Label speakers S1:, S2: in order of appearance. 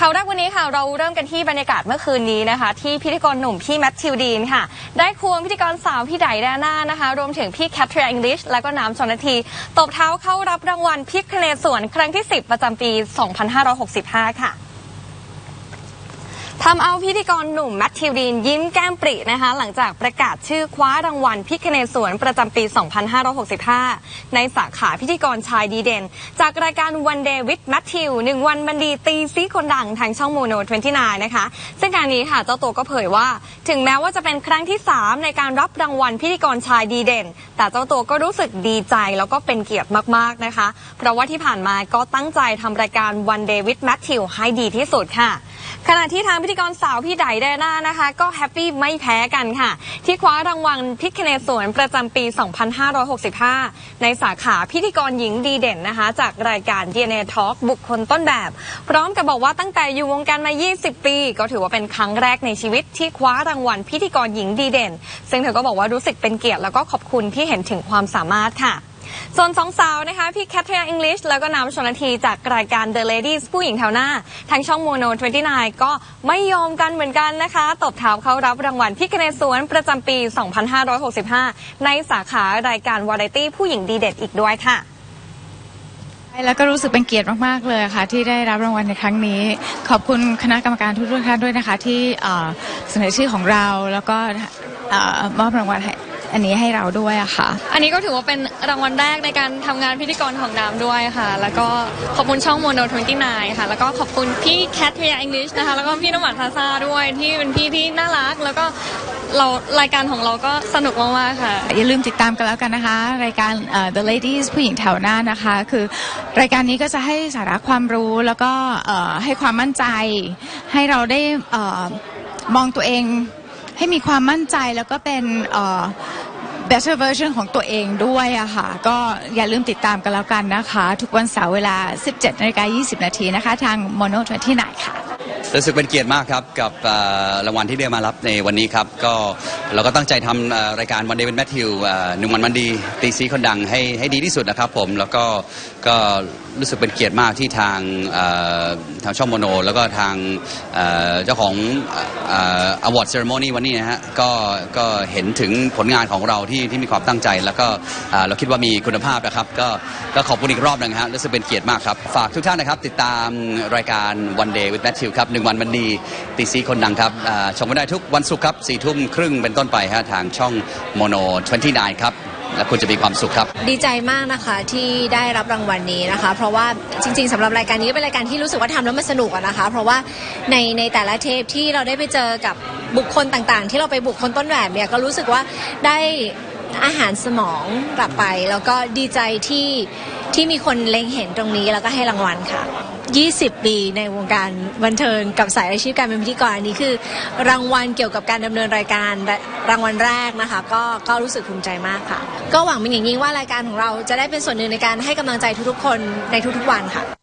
S1: ข่าวแรกวันนี้ค่ะเราเริ่มกันที่บรรยากาศเมื่อคืนนี้นะคะ ที่พิธีกรหนุ่มพี่แมทธิวดีนค่ะ ได้ควงพิธีกรสาวพี่ไดแดน่านะคะ รวมถึงพี่แคทเธอรีนอังกฤษและก็น้ำชนที ตบเท้าเข้ารับรางวัลพิคเนสวนครั้งที่ 10 ประจำปี 2565 ค่ะ ทำเอาพิธีกรหนุ่มแมทธิวดีนยิ้มแก้มปรินะคะ หลังจากประกาศชื่อคว้ารางวัลพิคเนสวนประจำปี 2565 ในสาขาพิธีกรชายดีเด่น จากรายการ One Day with Matthew หนึ่งวันมันดีตีซีคนดังทางช่องโมโน 29 นะคะ ซึ่งการนี้ค่ะเจ้าตัวก็เผยว่า ถึงแม้ว่าจะเป็นครั้งที่ 3 ในการรับรางวัลพิธีกรชายดีเด่น แต่เจ้าตัวก็รู้สึกดีใจแล้วก็เป็นเกียรติมาก ๆ นะคะ เพราะว่าที่ผ่านมาก็ตั้งใจทำรายการ One Day with Matthew ให้ดีที่สุดค่ะ ขณะที่ทางพิธีกรสาวพี่ไดแดน่านะคะ ก็แฮปปี้ไม่แพ้กันค่ะ ที่คว้ารางวัลพิคเนสวนประจำปี 2565 ในสาขาพิธีกรหญิงดีเด่นนะคะ จากรายการ DNA Talk บุคคลต้นแบบ พร้อมกับบอกว่าตั้งแต่อยู่วงการมา 20 ปี ก็ถือว่าเป็นครั้งแรกในชีวิตที่คว้ารางวัลพิธีกรหญิงดีเด่น ซึ่งเธอก็บอกว่ารู้สึกเป็นเกียรติแล้วก็ขอบคุณที่เห็นถึงความสามารถค่ะ ส่วนสองสาวนะคะพี่แคทเธอรีนอังกฤษแล้วก็น้ำชนทีจากรายการ The Ladies ผู้หญิงแถวหน้า ทางช่องโมโน 29 ก็ไม่ยอมกันเหมือนกันนะคะ ตบเท้าเข้ารับรางวัลพี่กเนสวนประจำปี 2565 ในสาขารายการวาไรตี้ผู้หญิงดีเด่นอีกด้วยค่ะ
S2: แล้วก็รู้สึกเป็นเกียรติมาก ๆ เลยค่ะ ที่ได้รับรางวัลในครั้งนี้ ขอบคุณคณะกรรมการทุกท่านด้วยนะคะ ที่เสนอชื่อของเราแล้วก็อมอบรางวัลให้ อันนี้ให้เราด้วยอะค่ะ
S1: อันนี้ก็ถือว่าเป็นรางวัลแรกในการทำงานพิธีกรของน้ำด้วยค่ะ แล้วก็ขอบคุณช่องโมโน29ค่ะ แล้วก็ขอบคุณพี่แคทเทียอังกฤษนะคะ แล้วก็พี่น้ำหวานทาซาด้วยที่เป็นพี่ที่น่ารัก แล้วก็เรารายการของเราก็สนุกมากๆค่ะ
S2: อย่าลืมติดตามกันแล้วกันนะคะ รายการเอ่อ The Ladies ผู้หญิงแถวหน้านะคะ คือรายการนี้ก็จะให้สาระความรู้แล้วก็เอ่อให้ความมั่นใจ ให้เราได้เอ่อมองตัวเอง ให้มีความมั่นใจแล้วก็เป็นเอ่อ better version ของตัวเองด้วยอะค่ะ ก็อย่าลืมติดตามกันแล้วกันนะคะ ทุกวันเสาร์เวลา 17นาฬิกา20 นาทีนะคะ ทาง Mono 29ค่ะ
S3: รู้สึกเป็นเกียรติมากครับ กับรางวัลที่ได้มารับในวันนี้ครับ ก็เราก็ตั้งใจทำรายการวันเดย์เป็นแมทธิวหนึ่งวันมันดีตีซีคนดังให้ให้ดีที่สุดนะครับผมแล้วก็ก็ รู้สึกเป็นเกียรติมากที่ทางทางช่องโมโน แล้วก็ทางเจ้าของอวอร์ดเซอร์โมนีวันนี้นะฮะก็ก็เห็นถึงผลงานของเราที่ที่มีความตั้งใจ แล้วก็เราคิดว่ามีคุณภาพนะครับก็ก็ขอบคุณอีกรอบหนึงฮะรู้สึกเป็นเกียรติมากครับ ฝากทุกท่านนะครับ ติดตามรายการ One Day with Matthew ครับหนึ่งวันมันดีตีซีคนดังครับชมกันได้ทุกวันศุกร์ครับสี่ทุ่มครึ่งเป็นต้นไปฮะทางช่องโมโน29 ครับ และคุณจะมีความสุขครับ
S4: ดีใจมากนะคะที่ได้รับรางวัลนี้นะคะ เพราะว่าจริง ๆสำหรับรายการนี้ก็เป็นรายการที่รู้สึกว่าทำแล้วมันสนุกนะคะ เพราะว่าในในแต่ละเทปที่เราได้ไปเจอกับบุคคลต่างๆ ที่เราไปบุคคลต้นแบบเนี่ยก็รู้สึกว่าได้ อาหารสมองกลับไป แล้วก็ดีใจที่ที่มีคนเล็งเห็นตรงนี้แล้วก็ให้รางวัลค่ะ 20 ปีในวงการบันเทิงกับสายอาชีพการเป็นพิธีกรอันนี้คือ รางวัลเกี่ยวกับการดำเนินรายการรางวัลแรกนะคะ ก็ก็รู้สึกภูมิใจมากค่ะ ก็หวังเป็นอย่างยิ่งว่ารายการของเราจะได้เป็นส่วนหนึ่งในการให้กำลังใจทุกๆคนในทุกๆวันค่ะ